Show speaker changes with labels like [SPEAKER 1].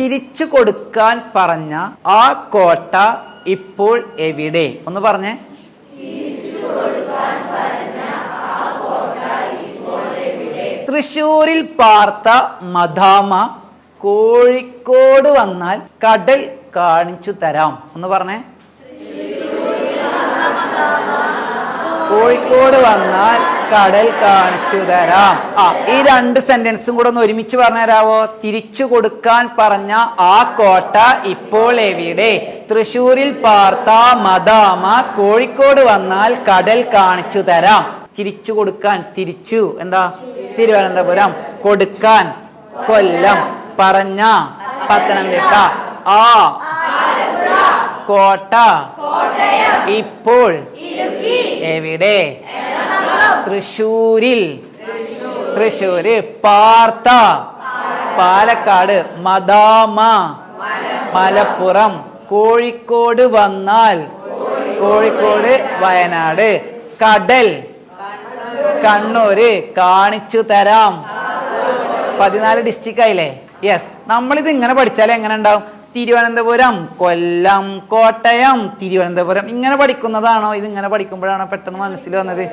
[SPEAKER 1] തിരിച്ചു കൊടുക്കാൻ പറഞ്ഞ ആ കോട്ട ഇപ്പോൾ എവിടെ? ഒന്ന് പറഞ്ഞേ. തൃശൂരിൽ പാർത്ത മധാമ കോഴിക്കോട് വന്നാൽ കടൽ കാണിച്ചു തരാം. ഒന്ന് പറഞ്ഞേ. കോഴിക്കോട് വന്നാൽ കടൽ കാണിച്ചു തരാം. ആ ഈ രണ്ട് സെന്റൻസും കൂടെ ഒന്ന് ഒരുമിച്ച് പറഞ്ഞുതരാവോ? തിരിച്ചു കൊടുക്കാൻ പറഞ്ഞ ആ കോട്ട ഇപ്പോൾ എവിടെ? തൃശൂരിൽ പാർത്ത മദാമ കോഴിക്കോട് വന്നാൽ കടൽ കാണിച്ചു തരാം. തിരിച്ചു കൊടുക്കാൻ തിരിച്ചു. എന്താ? തിരുവനന്തപുരം. കൊടുക്കാൻ കൊല്ലം. പറഞ്ഞ പത്തനംതിട്ട. ആ കോട്ട ഇപ്പോൾ എവിടെ? തൃശൂരിൽ തൃശൂര് പാർത്ത. പാലക്കാട് മദാമ. മലപ്പുറം കോഴിക്കോട് വന്നാൽ. കോഴിക്കോട് വയനാട്. കടൽ. കണ്ണൂര് കാണിച്ചു തരാം. പതിനാല് ഡിസ്ട്രിക്റ്റ് ആയില്ലേ? യെസ് നമ്മളിത് ഇങ്ങനെ പഠിച്ചാൽ എങ്ങനെ ഉണ്ടാവും? തിരുവനന്തപുരം കൊല്ലം കോട്ടയം തിരുവനന്തപുരം. ഇങ്ങനെ പഠിക്കുന്നതാണോ? ഇത് ഇങ്ങനെ പഠിക്കുമ്പോഴാണോ പെട്ടെന്ന് മനസ്സിൽ വന്നത്?